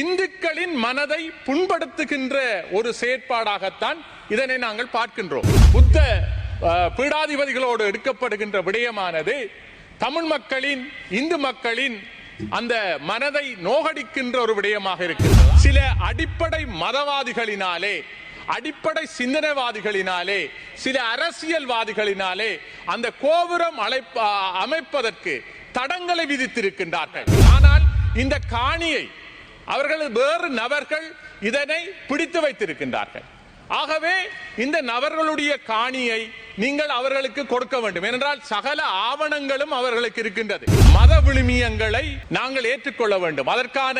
இந்துக்களின் மனதை புண்படுத்துகின்ற ஒரு செயற்பாடாகத்தான் இதனை நாங்கள் பார்க்கின்றோம். புத்த பீடாதிபதிகளோடு எடுக்கப்படுகின்ற விடயமானது தமிழ் மக்களின் இந்து மக்களின் அந்த மனதை நோகடிக்கின்ற ஒரு விடயமாக இருக்கிறது சில அடிப்படை மதவாதிகளினாலே அடிப்படை சிந்தனைவாதிகளினாலே சில அரசியல்வாதிகளினாலே அந்த கோபுரம் அமைப்பதற்கு தடங்களை விதித்திருக்கின்றார்கள். ஆனால் இந்த காணியை அவர்கள் வேறு நபர்கள் இதனை பிடித்து வைத்திருக்கின்றார்கள். ஆகவே இந்த நபர்களுடைய காணியை நீங்கள் அவர்களுக்கு கொடுக்க வேண்டும். ஏனென்றால் சகல ஆவணங்களும் அவர்களுக்கு இருக்கின்றது. மத விழுமியங்களை நாங்கள் ஏற்றுக்கொள்ள வேண்டும். அதற்கான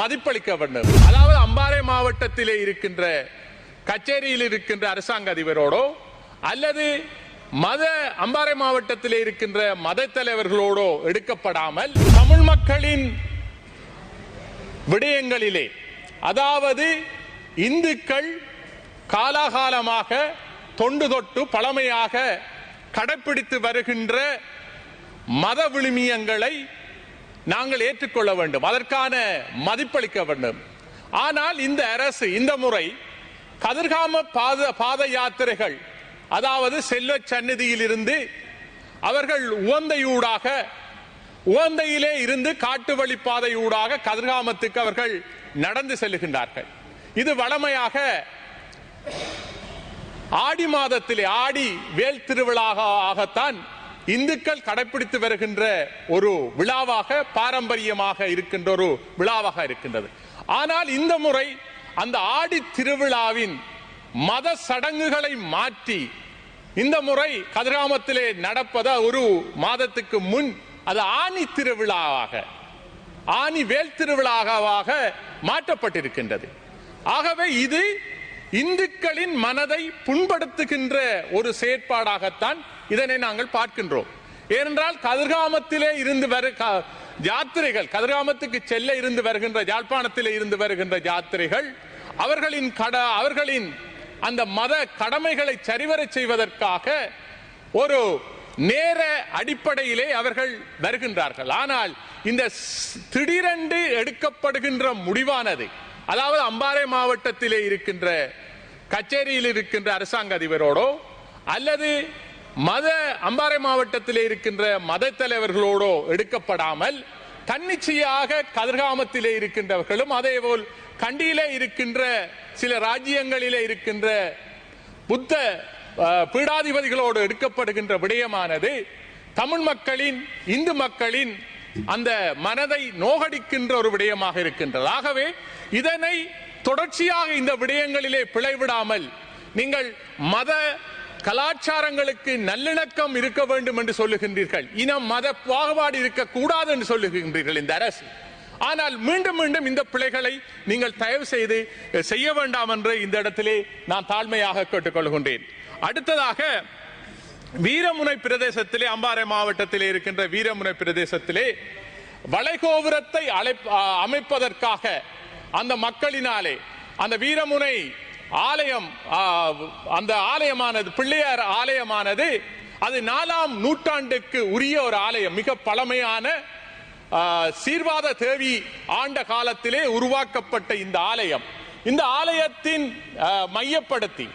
மதிப்பளிக்க வேண்டும். அதாவது அம்பாறை மாவட்டத்திலே இருக்கின்ற கச்சேரியில் இருக்கின்ற அரசாங்க அதிபரோடோ அல்லது மத அம்பாறை மாவட்டத்திலே இருக்கின்ற மத தலைவர்களோடோ எடுக்கப்படாமல் தமிழ் மக்களின் விடயங்களிலே. அதாவது இந்துக்கள் காலாகாலமாக தொண்டு தொட்டு பழமையாக கடைப்பிடித்து வருகின்ற மத விழுமியங்களை நாங்கள் ஏற்றுக்கொள்ள வேண்டும். அதற்கான மதிப்பளிக்க வேண்டும். ஆனால் இந்த அரசு இந்த முறை கதிர்காம பாத பாத யாத்திரைகள் அதாவது செல்வ சந்நிதியிலிருந்து அவர்கள் உவந்தையூடாக உகந்தையிலே இருந்து காட்டு வழி பாதையூடாக கதிர்காமத்துக்கு அவர்கள் நடந்து செல்லுகின்றார்கள். இது வளமையாக ஆடி மாதத்திலே ஆடி வேல் திருவிழாவாகத்தான் இந்துக்கள் கடைபிடித்து வருகின்ற ஒரு விழாவாக பாரம்பரியமாக இருக்கின்ற ஒரு விழாவாக இருக்கின்றது. ஆனால் இந்த முறை அந்த ஆடி திருவிழாவின் மத சடங்குகளை மாற்றி இந்த முறை கதிராமத்திலே நடப்பத ஒரு மாதத்துக்கு முன் அது ஆணி திருவிழாவாக ஆணி வேல் திருவிழாவாக மாற்றப்பட்டிருக்கின்றது. ஆகவே இது இந்துக்களின் மனதை புண்படுத்துகின்ற ஒரு செயற்பாடாகத்தான் இதனை நாங்கள் பார்க்கின்றோம். ஏனென்றால் கதிர்காமத்திலே இருந்து வரு க- யாத்திரைகள் கதிர்காமத்துக்கு செல்ல இருந்து வருகின்ற யாழ்ப்பாணத்திலே இருந்து வருகின்ற யாத்திரைகள் அவர்களின் கட அவர்களின் அந்த மத கடமைகளை சரிவரச் செய்வதற்காக ஒரு நேர அடிப்படையிலே அவர்கள் வருகின்றார்கள். ஆனால் இந்த திடீரென்று எடுக்கப்படுகின்ற முடிவானது அதாவது அம்பாறை மாவட்டத்திலே இருக்கின்ற கச்சேரியில் இருக்கின்ற அரசாங்க அதிபரோடோ அல்லது மத அம்பாறை மாவட்டத்திலே இருக்கின்ற மத தலைவர்களோடோ எடுக்கப்படாமல் தன்னிச்சையாக கதிர்காமத்திலே இருக்கின்றவர்களும் அதே போல் கண்டியிலே இருக்கின்ற சில ராஜ்யங்களிலே இருக்கின்ற புத்த பீடாதிபதிகளோடு எடுக்கப்படுகின்ற விடயமானது தமிழ் மக்களின் இந்து மக்களின் அந்த மனதை நோகடிக்கின்ற ஒரு விடயமாக இருக்கின்றது. ஆகவே இதனை தொடர்ச்சியாக இந்த விடயங்களிலே பிழைவிடாமல் நீங்கள் மத கலாச்சாரங்களுக்கு நல்லிணக்கம் இருக்க வேண்டும் என்று சொல்லுகின்றீர்கள். இனம் மத பாகுபாடு இருக்கக்கூடாது என்று சொல்லுகின்றீர்கள் இந்த அரசு. ஆனால் மீண்டும் மீண்டும் இந்த பிழைகளை நீங்கள் தயவு செய்து செய்ய வேண்டாம் என்று இந்த இடத்திலே நான் தாழ்மையாக கேட்டுக்கொள்கின்றேன். அடுத்ததாக வீரமுனை பிரதேசத்திலே அம்பாறை மாவட்டத்திலே இருக்கின்ற வீரமுனை பிரதேசத்திலே வளைகோபுரத்தை அழை அமைப்பதற்காக அந்த மக்களினாலே அந்த வீரமுனை ஆலயம் அந்த ஆலயமானது பிள்ளையார் ஆலயமானது அது நாலாம் நூற்றாண்டுக்கு உரிய ஒரு ஆலயம் மிக பழமையான சீர்வாத தேவி ஆண்ட காலத்திலே உருவாக்கப்பட்ட இந்த ஆலயம். இந்த ஆலயத்தின் மையப்படுத்தி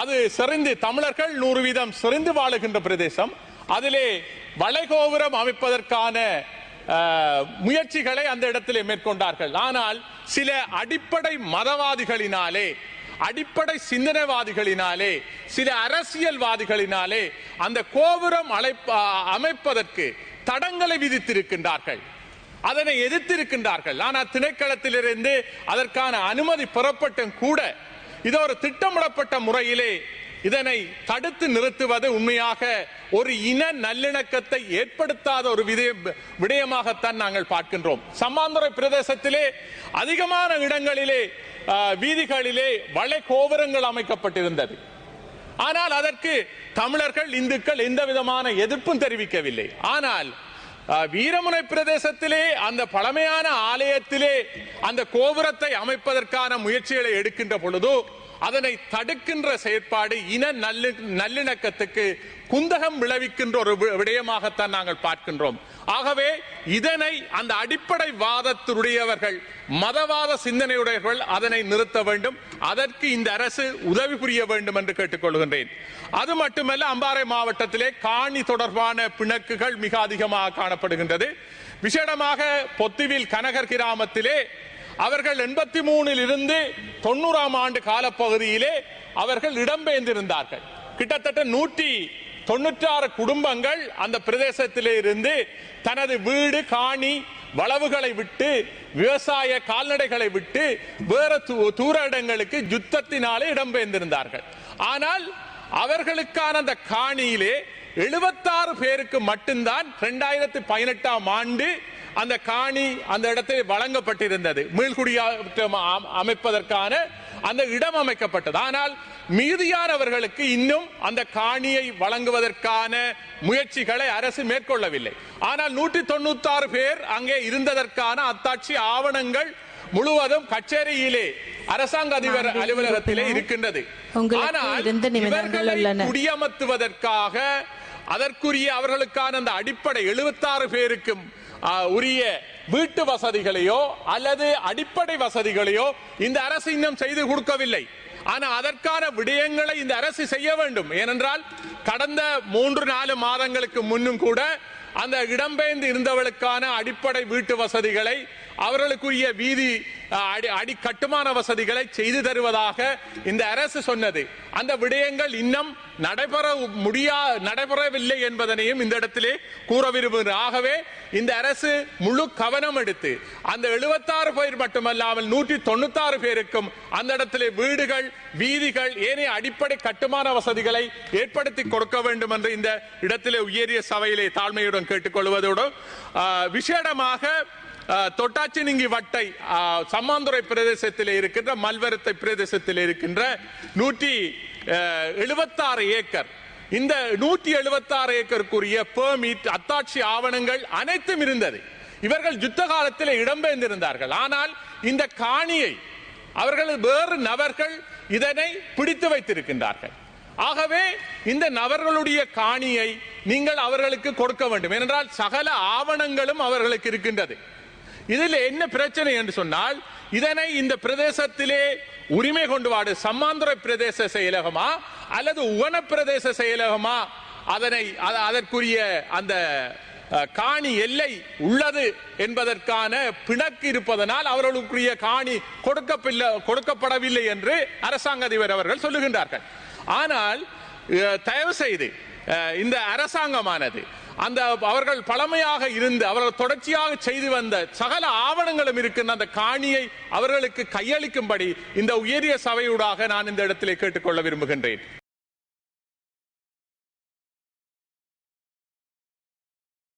அது செறிந்து தமிழர்கள் நூறு வீதம் செறிந்து வாழுகின்ற பிரதேசம். அதிலே வளைகோபுரம் அமைப்பதற்கான முயற்சிகளை அந்த இடத்திலே மேற்கொண்டார்கள். ஆனால் சில அடிப்படை மதவாதிகளினாலே அடிப்படை சிந்தனைவாதிகளினாலே சில அரசியல்வாதிகளினாலே அந்த கோபுரம் அழைப்ப அமைப்பதற்கு தடங்களை விதித்திருக்கின்றார்கள். அதனை எதிர்த்திருக்கின்றார்கள். ஆனால் திணைக்களத்திலிருந்து அதற்கான அனுமதி பெறப்பட்டும் கூட இது ஒரு திட்டமிடப்பட்ட முறையிலே இதனை தடுத்து நிறுத்துவது உண்மையாக ஒரு இன நல்லிணக்கத்தை ஏற்படுத்தாத ஒரு விதய- விடயமாகத்தான் நாங்கள் பார்க்கின்றோம். சம்மாந்துறை பிரதேசத்திலே அதிகமான இடங்களிலே வீதிகளிலே வளை கோபுரங்கள் அமைக்கப்பட்டிருந்தது. ஆனால் அதற்கு தமிழர்கள் இந்துக்கள் எந்த விதமான எதிர்ப்பும் தெரிவிக்கவில்லை. ஆனால் வீரமுனை பிரதேசத்திலே அந்த பழமையான ஆலயத்திலே அந்த கோபுரத்தை அமைப்பதற்கான முயற்சிகளை எடுக்கின்ற பொழுது அதனை தடுக்கின்ற செயற்பாடு இன நல்லு நல்லிணக்கத்துக்கு குந்தகம் விளைவிக்கின்ற ஒரு வி- விடயமாகத்தான் நாங்கள் பார்க்கின்றோம். ஆகவே இதனை அந்த அடிப்படை வாதத்துடையவர்கள் மதவாத சிந்தனையுடையவர்கள் அதனை நிறுத்த வேண்டும். அதற்கு இந்த அரசு உதவி புரிய வேண்டும் என்று கேட்டுக்கொள்கின்றேன். அது மட்டுமல்ல அம்பாறை மாவட்டத்திலே காணி தொடர்பான பிணக்குகள் மிக அதிகமாக காணப்படுகின்றது. விசேடமாக பொத்துவில் கனகர் கிராமத்திலே அவர்கள் எண்பத்தி மூணில் இருந்து தொண்ணூறாம் ஆண்டு காலப்பகுதியிலே அவர்கள் இடம்பெயர்ந்திருந்தார்கள். கிட்டத்தட்ட நூற்றி தொண்ணூற்றாறு குடும்பங்கள் அந்த பிரதேசத்திலே இருந்து தனது வீடு காணி வளவுகளை விட்டு விவசாய கால்நடைகளை விட்டு வேற தூ- தூர இடங்களுக்கு யுத்தத்தினாலே இடம்பெயர்ந்திருந்தார்கள். ஆனால் அவர்களுக்கான அந்த காணியிலே எழுபத்தாறு பேருக்கு மட்டும்தான் இரண்டாயிரத்தி பதினெட்டாம் ஆண்டு அந்த காணி அந்த இடத்தில் வழங்கப்பட்டிருந்தது. மீள்குடியாற்றம் அம்- அமைப்பதற்கான அந்த இடம் அமைக்கப்பட்டது. ஆனால் மீதியானவர்களுக்கு இன்னும் அந்த காணியை வழங்குவதற்கான முயற்சிகளை அரசு மேற்கொள்ளவில்லை. ஆனால் நூற்றி தொண்ணூத்தாறு பேர் அங்கே இருந்ததற்கான அத்தாட்சி ஆவணங்கள் முழுவதும் கச்சேரியிலே அரசாங்க அதிபர் அலுவலகத்திலே இருக்கின்றது. ஆனால் இவர்களை. குடியமர்த்துவதற்காக அதற்குரிய அவர்களுக்கான அந்த அடிப்படை 76 பேருக்கும் உரிய வீட்டு வசதிகளையோ அல்லது அடிப்படை வசதிகளையோ இந்த அரசு இன்னும் செய்து கொடுக்கவில்லை. ஆனால் அதற்கான விடயங்களை இந்த அரசு செய்ய வேண்டும். ஏனென்றால் கடந்த மூன்று நாலு மாதங்களுக்கு முன்னும் கூட அந்த இடம்பெயர்ந்து இருந்தவர்களுக்கான அடிப்படை வீட்டு வசதிகளை அவர்களுக்குரிய வீதி அடி அடி கட்டுமான வசதிகளை செய்து தருவதாக இந்த அரசு சொன்னது. அந்த விடயங்கள் இன்னும் நடைபெற முடியா நடைபெறவில்லை என்பதனையும் இந்த இடத்திலே கூற விரும்புகிறேன். ஆகவே இந்த அரசு முழு கவனம் எடுத்து அந்த 76 பேர் மட்டுமல்லாமல் நூற்றி தொண்ணூத்தாறு பேருக்கும் அந்த இடத்திலே வீடுகள் வீதிகள் ஏனைய அடிப்படை கட்டுமான வசதிகளை ஏற்படுத்தி கொடுக்க வேண்டும் என்று இந்த இடத்திலே உயரிய சபையிலே தாழ்மையுடன் கேட்டுக்கொள்வதோடு விசேடமாக தொட்டாச்சினிங்கி வட்டை சம்மாந்துறை பிரதேசத்தில் இருக்கின்ற மல்வரத்தை பிரதேசத்தில் இருக்கின்ற நூற்றி எழுபத்தாறு ஏக்கர். இந்த நூற்றி எழுபத்தாறு ஏக்கருக்குரிய பெர்மிட் அத்தாட்சி ஆவணங்கள் அனைத்தும் இருந்தது. இவர்கள் யுத்த காலத்தில் இடம்பெயர்ந்திருந்தார்கள். ஆனால் இந்த காணியை அவர்கள் வேறு நபர்கள் இதனை பிடித்து வைத்திருக்கின்றார்கள். ஆகவே இந்த நபர்களுடைய காணியை நீங்கள் அவர்களுக்கு கொடுக்க வேண்டும். ஏனென்றால் சகல ஆவணங்களும் அவர்களுக்கு இருக்கின்றது. இதில் என்ன பிரச்சனை என்று சொன்னால் இதனை இந்த பிரதேசத்திலே உரிமை கொண்டு வாடு சம்மாந்திர பிரதேச செயலகமா அல்லது உவன பிரதேச செயலகமா? அதனை அதற்குரிய அந்த காணி எல்லை உள்ளது என்பதற்கான பிணக்கு இருப்பதனால் அவர்களுக்குரிய காணி கொடுக்கப்பilla கொடுக்கப்படவில்லை என்று அரசாங்க அதிபர் அவர்கள் சொல்லுகின்றார்கள். ஆனால் தயவு செய்து இந்த அரசாங்கமானது அந்த அவர்கள் பழமையாக இருந்து அவர்கள் தொடர்ச்சியாக செய்து வந்த சகல ஆவணங்களும் இருக்கின்ற அந்த காணியை அவர்களுக்கு கையளிக்கும்படி இந்த உயரிய சபையூடாக நான் இந்த இடத்திலே கேட்டுக்கொள்ள விரும்புகின்றேன்.